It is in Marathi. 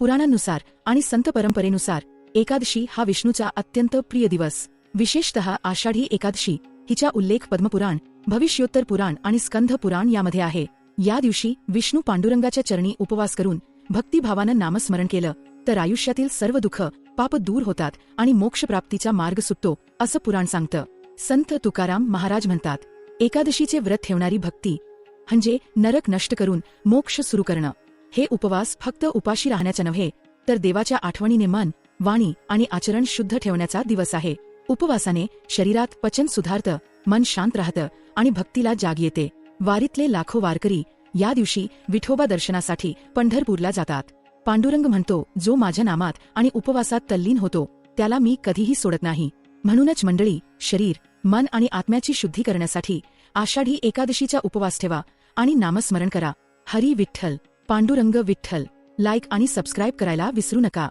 पुराणांनुसार आणि संत परंपरेनुसार एकादशी हा विष्णूचा अत्यंत प्रिय दिवस. विशेषतः आषाढी एकादशी हिचा उल्लेख पद्मपुराण भविष्योत्तर पुराण आणि स्कंध पुराण यामध्ये आहे. या दिवशी विष्णू पांडुरंगाच्या चरणी उपवास करून भक्तिभावानं नामस्मरण केलं तर आयुष्यातील सर्व दुःख पाप दूर होतात आणि मोक्षप्राप्तीचा मार्ग सुटतो असं पुराण सांगतं. संत तुकाराम महाराज म्हणतात एकादशीचे व्रत ठेवणारी भक्ती म्हणजे नरक नष्ट करून मोक्ष सुरू करणं. हे उपवास फक्त उपाशी राहण्याच्या नव्हे तर देवाच्या आठवणीने मन वाणी आणि आचरण शुद्ध ठेवण्याचा दिवस आहे. उपवासाने शरीरात पचन सुधारतं मन शांत राहतं आणि भक्तीला जाग येते. वारीतले लाखो वारकरी या दिवशी विठोबा दर्शनासाठी पंढरपूरला जातात. पांडुरंग म्हणतो जो माझ्या नामात आणि उपवासात तल्लीन होतो त्याला मी कधीही सोडत नाही. म्हणूनच मंडळी शरीर मन आणि आत्म्याची शुद्धी करण्यासाठी आषाढी एकादशीचा उपवास ठेवा आणि नामस्मरण करा. हरी विठ्ठल. पांडुरंग विठ्ठल. लाईक आणि सबस्क्राईब करायला विसरू नका.